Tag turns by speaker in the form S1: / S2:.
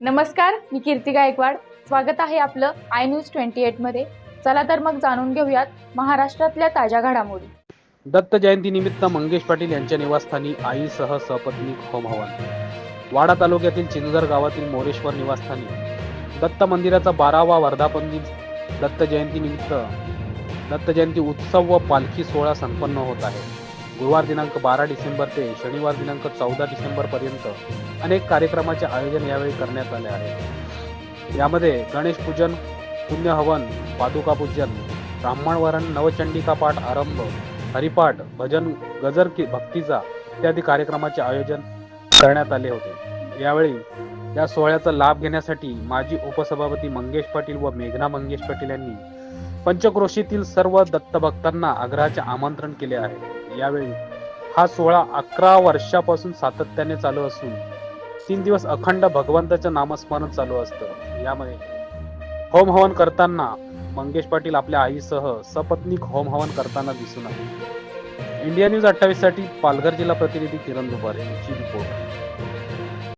S1: नमस्कार मी कीर्ती गायकवाड. स्वागत आहे आपलं आय न्यूज ट्वेंटी एटमध्ये चला तर मग जाणून घेऊयात महाराष्ट्रातल्या ताज्या घडामोडी.
S2: दत्त जयंतीनिमित्त मंगेश पाटील यांच्या निवासस्थानी आईसह सपत्नीक होमहवन वाडा तालुक्यातील चिंजर गावातील मोरेश्वर निवासस्थानी. दत्त मंदिराचा बारावा वर्धापन दिन दत्त जयंतीनिमित्त दत्त जयंती उत्सव व पालखी सोहळा संपन्न होत आहे. गुरुवार दिनांक बारा डिसेंबर ते शनिवार दिनांक चौदा डिसेंबर पर्यंत अनेक कार्यक्रमाचे आयोजन यावेळी करण्यात आले आहे. यामध्ये गणेश पूजन पुण्य हवन पादुका पूजन ब्राह्मणवरण नवचंडिका पाठ आरंभ हरिपाठ भजन गजर की भक्तीचा इत्यादी कार्यक्रमाचे आयोजन करण्यात आले होते. यावेळी या सोहळ्याचा लाभ घेण्यासाठी माजी उपसभापती मंगेश पाटील व मेघना मंगेश पाटील यांनी पंचक्रोशीतील सर्व दत्तभक्तांना आग्रहाचे आमंत्रण केले आहे. यावेळी. हा सोहळा अकरा वर्षापासून सातत्याने चालू असून तीन दिवस अखंड भगवंताचं नामस्मरण चालू असतं. यामध्ये होम हवन करताना मंगेश पाटील आपल्या आईसह सपत्नीक होम हवन करताना दिसून आले. इंडिया न्यूज अठ्ठावीससाठी पालघर जिल्हा प्रतिनिधी किरण दुपारे यांची रिपोर्ट.